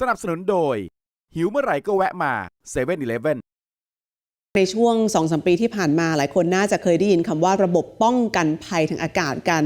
สนับสนุนโดย หิวเมื่อไหร่ก็แวะมา7 e เ e ่ e อในช่วง2อสปีที่ผ่านมาหลายคนน่าจะเคยได้ยินคำว่าระบบป้องกันภัยทางอากาศกัน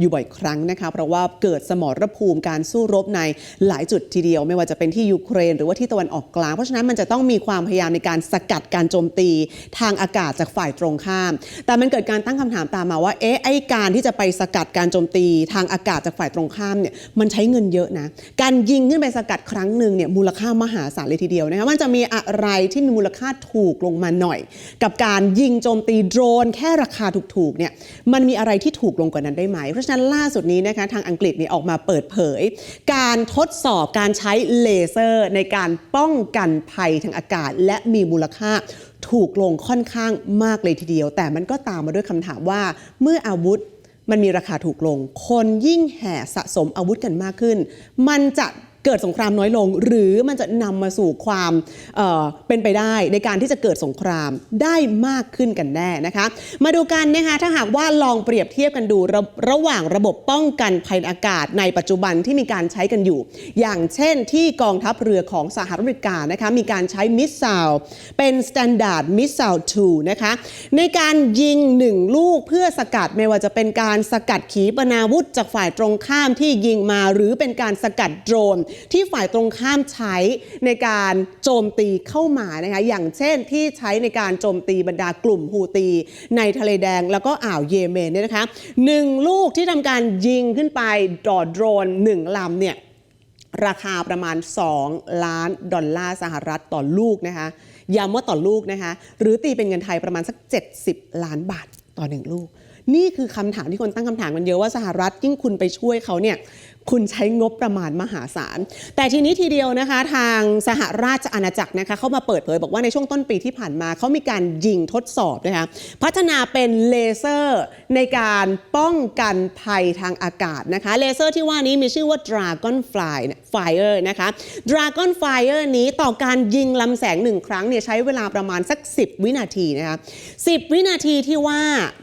อยู่บ่อยครั้งนะคะ เพราะว่าเกิดสมรภูมิการสู้รบในหลายจุดทีเดียว ไม่ว่าจะเป็นที่ยูเครน หรือว่าที่ตะวันออกกลาง เพราะฉะนั้นมันจะต้องมีความพยายามในการสกัดการโจมตีทางอากาศจากฝ่ายตรงข้าม แต่มันเกิดการตั้งคำถามตามมาว่าเอ๊ะไอการที่จะไปสกัดการโจมตีทางอากาศจากฝ่ายตรงข้ามเนี่ยมันใช้เงินเยอะนะการยิงขึ้นไปสกัดครั้งหนึ่งเนี่ยมูลค่ามหาศาลเลยทีเดียวนะคะมันจะมีอะไรที่มีมูลค่าถูกลงมาหน่อย กับการยิงโจมตีโดรน แค่ราคาถูกๆเนี่ยมันมีอะไรที่ถูกลงกว่านั้นได้ไหมเพราะฉะนั้นล่าสุดนี้นะคะทางอังกฤษนี่ออกมาเปิดเผย การทดสอบการใช้เลเซอร์ในการป้องกันภัยทางอากาศ และมีมูลค่าถูกลงค่อนข้างมากเลยทีเดียว แต่มันก็ตามมาด้วยคำถามว่าเมื่ออาวุธมันมีราคาถูกลง คนยิ่งแห่สะสมอาวุธกันมากขึ้น มันจะ เกิดสงครามน้อยลง หรือมันจะนำมาสู่ความเเป็นไปได้ในการที่จะเกิดสงครามได้มากขึ้นกันแน่นะคะ มาดูกันนะคะถ้าหากว่าลองเปรียบเทียบกันดูระระหว่างระบบป้องกันภัยอากาศในปัจจุบันที่มีการใช้กันอยู่ อย่างเช่นที่กองทัพเรือของสหรัฐอเมริกานะคะมีการใช้มิสไซล์เป็น Standard Missile 2นะคะในการยิง 1 ลูกเพื่อสกัดไม่ว่าจะเป็นการสกัดขีปนาวุธจากฝ่ายตรงข้ามที่ยิงมา หรือเป็นการสกัดโดรนที่ฝ่ายตรงข้ามใช้ในการโจมตีเข้ามานะคะอย่างเช่นที่ใช้ในการโจมตีบรรดากลุ่มฮูตี ในทะเลแดงแล้วก็อ่าวเยเมนเนี่ยนะคะหนึ่งลูกที่ทำการยิงขึ้นไปต่อโดรนหนึ่งลำเนี่ยราคาประมาณ 2 ล้านดอลลาร์สหรัฐต่อลูกนะคะย้ำว่าต่อลูกนะคะหรือตีเป็นเงินไทยประมาณสัก 70 ล้านบาทต่อหนึ่งลูก นี่คือคำถามที่คนตั้งคำถามกันเยอะว่าสหรัฐยิ่งคุณไปช่วยเขาเนี่ยคุณใช้งบประมาณมหาศาล แต่ทีนี้ทีเดียวนะคะ ทางสหราชอาณาจักรนะคะเขามาเปิดเผยบอกว่าในช่วงต้นปีที่ผ่านมาเขามีการยิงทดสอบนะคะพัฒนาเป็นเลเซอร์ในการป้องกันภัยทางอากาศนะคะ เลเซอร์ที่ว่านี้มีชื่อว่า Dragonfly Fire นะคะ Dragon Fire นี้ต่อการยิงลำแสงหนึ่งครั้งเนี่ยใช้เวลาประมาณสัก 10 วินาทีนะคะ10 วินาทีที่ว่า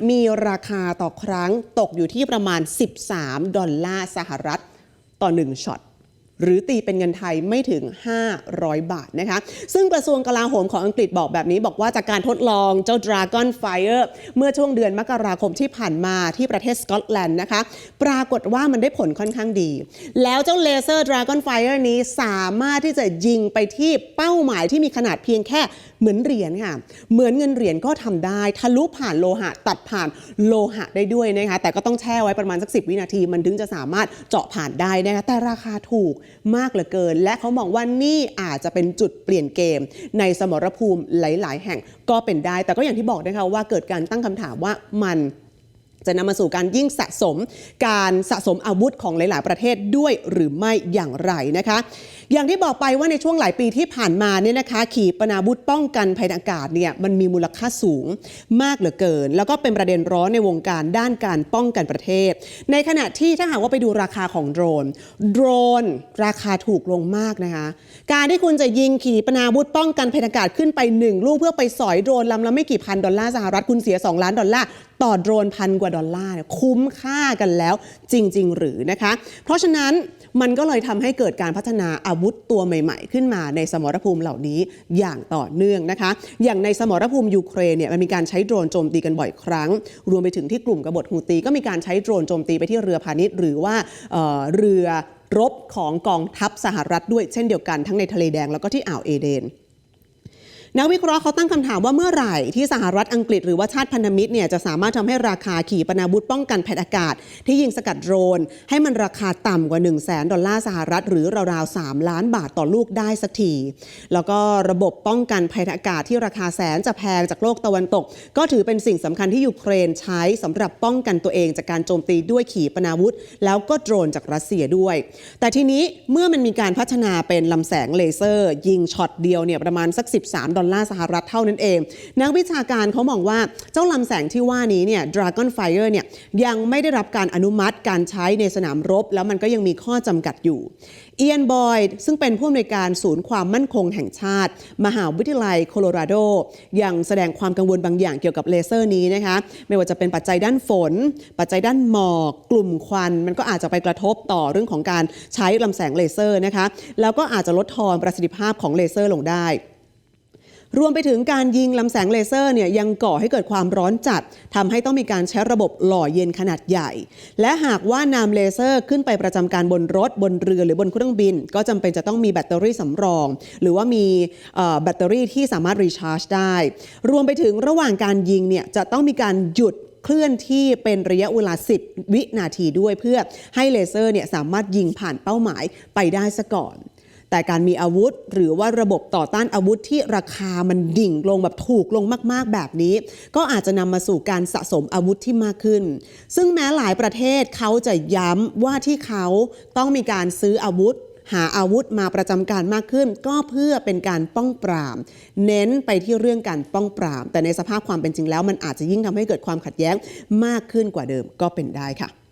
มีราคาต่อครั้งตกอยู่ที่ประมาณ 13 ดอลลาร์สหรัฐต่อ 1ช็อตหรือตีเป็นเงินไทยไม่ถึง 500 บาทนะคะ ซึ่งกระทรวงกลาโหมของอังกฤษบอกแบบนี้ บอกว่าจากการทดลองเจ้า Dragon Fire เมื่อช่วงเดือนมกราคมที่ผ่านมาที่ประเทศสกอตแลนด์นะคะ ปรากฏว่ามันได้ผลค่อนข้างดี แล้วเจ้าเลเซอร์ Dragon Fire นี้สามารถที่จะยิงไปที่เป้าหมายที่มีขนาดเพียงแค่ เหมือนเหรียญค่ะเหมือนเงินเหรียญก็ทำได้ทะลุผ่านโลหะ ตัดผ่านโลหะได้ด้วยนะคะแต่ก็ต้องแช่ไว้ประมาณสัก10วินาที มันถึงจะสามารถเจาะผ่านได้นะคะแต่ราคาถูกมากเหลือเกิน และเขามองว่านี่อาจจะเป็นจุดเปลี่ยนเกม ในสมรภูมิหลาย ๆ แห่งก็เป็นได้ แต่ก็อย่างที่บอกนะคะว่าเกิดการตั้งคำถามว่ามันจะนำมาสู่การยิ่งสะสม การสะสมอาวุธของหลาย ๆ ประเทศด้วยหรือไม่อย่างไรนะคะอย่างที่บอกไปว่าในช่วงหลายปีที่ผ่านมาเนี่ยนะคะ ขีปนาวุธป้องกันภัยอากาศเนี่ยมันมีมูลค่าสูงมากเหลือเกิน แล้วก็เป็นประเด็นร้อนในวงการด้านการป้องกันประเทศ ในขณะที่ถ้าหากว่าไปดูราคาของโดรน โดรน ราคาถูกลงมากนะคะ การที่คุณจะยิงขีปนาวุธป้องกันภัยอากาศขึ้นไปหนึ่งลูกเพื่อไปสอยโดรนลำละไม่กี่พันดอลลาร์สหรัฐคุณเสีย 2 ล้านดอลลาร์ต่อโดรนพันกว่าดอลลาร์คุ้มค่ากันแล้วจริง ๆ หรือนะคะ เพราะฉะนั้นมันก็เลยทำให้เกิดการพัฒนาอาาวุธตัวใหม่ ๆ ขึ้นมาในสมรภูมิเหล่านี้อย่างต่อเนื่องนะคะ อย่างในสมรภูมิยูเครนเนี่ยมันมีการใช้โดรนโจมตีกันบ่อยครั้ง รวมไปถึงที่กลุ่มกบฏฮูตีก็มีการใช้โดรนโจมตีไปที่เรือพาณิชย์ หรือว่าเเรือรบของกองทัพสหรัฐด้วยเช่นเดียวกันทั้งในทะเลแดงแล้วก็ที่อ่าวเอเดน นักวิเคราะห์เขาตั้งคำถามว่าเมื่อไหร่ที่สหรัฐอังกฤษหรือว่าชาติพันธมิตรเนี่ยจะสามารถทำให้ราคาขีปนาวุธป้องกันภัยอากาศ ที่ยิงสกัดโดรน ให้มันราคาต่ำกว่า 1 0 0 0 0แดอลลาร์สหรัฐหรือราวๆ3ล้านบาทต่อลูกได้สักทีแล้วก็ระบบป้องกันภัยอากาศที่ราคาแสนจะแพงจากโลกตะวันตก ก็ถือเป็นสิ่งสำคัญที่ยูเครนใช้สำหรับป้องกันตัวเองจากการโจมตีด้วยขีปนาวุธ แล้วก็โดรนจากรัสเซียด้วย แต่ทีนี้เมื่อมันมีการพัฒนาเป็นลำแสงเลเซอร์ ยิงช็อตเดียวเนี่ยประมาณสัก 13ดอลอลลาร์สหรัฐเท่านั้นเอง นักวิชาการเขามองว่าเจ้าลำแสงที่ว่านี้เนี่ย Dragon Fire เนี่ยยังไม่ได้รับการอนุมัติการใช้ในสนามรบ แล้วมันก็ยังมีข้อจำกัดอยู่เอียนบอยด์ซึ่งเป็นผู้อำนวยการศูนย์ความมั่นคงแห่งชาติ มหาวิทยาลัยโคโลราโดยังแสดงความกังวลบางอย่างเกี่ยวกับเลเซอร์นี้นะคะ ไม่ว่าจะเป็นปัจจัยด้านฝน ปัจจัยด้านหมอก กลุ่มควัน มันก็อาจจะไปกระทบต่อเรื่องของการใช้ลำแสงเลเซอร์นะคะ แล้วก็อาจจะลดทอนประสิทธิภาพของเลเซอร์ลงได้ รวมไปถึงการยิงลำแสงเลเซอร์เนี่ยยังก่อให้เกิดความร้อนจัดทำให้ต้องมีการใช้ระบบหล่อเย็นขนาดใหญ่ และหากว่านำเลเซอร์ขึ้นไปประจำการบนรถบนเรือหรือบนเครื่องบิน ก็จำเป็นจะต้องมีแบตเตอรี่สำรอง หรือว่ามีแบตเตอรี่ที่สามารถรีชาร์จได้ รวมไปถึงระหว่างการยิงเนี่ยจะต้องมีการหยุดเคลื่อนที่เป็นระยะเวลา 10 วินาทีด้วยเพื่อให้เลเซอร์เนี่ยสามารถยิงผ่านเป้าหมายไปได้ซะก่อน แต่การมีอาวุธ หรือว่าระบบต่อต้านอาวุธที่ราคามันดิ่งลงแบบถูกลงมาก ๆ แบบนี้ ก็อาจจะนำมาสู่การสะสมอาวุธที่มากขึ้น ซึ่งแม้หลายประเทศเขาจะย้ำว่าที่เขาต้องมีการซื้ออาวุธหาอาวุธมาประจำการมากขึ้น ก็เพื่อเป็นการป้องปราม เน้นไปที่เรื่องการป้องปราม แต่ในสภาพความเป็นจริงแล้ว มันอาจจะยิ่งทำให้เกิดความขัดแย้งมากขึ้นกว่าเดิมก็เป็นได้ค่ะ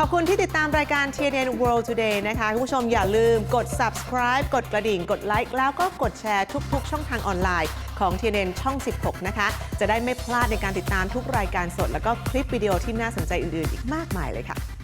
ขอบคุณที่ติดตามรายการ TNN World Today นะคะคุณผู้ชมอย่าลืมกด subscribe กดกระดิ่ง กดไลค์แล้วก็กดแชร์ทุก ๆ ช่องทางออนไลน์ของ TNN ช่อง 16 นะคะ จะได้ไม่พลาดในการติดตามทุกรายการสด แล้วก็คลิปวิดีโอที่น่าสนใจอื่น ๆ อีกมากมายเลยค่ะ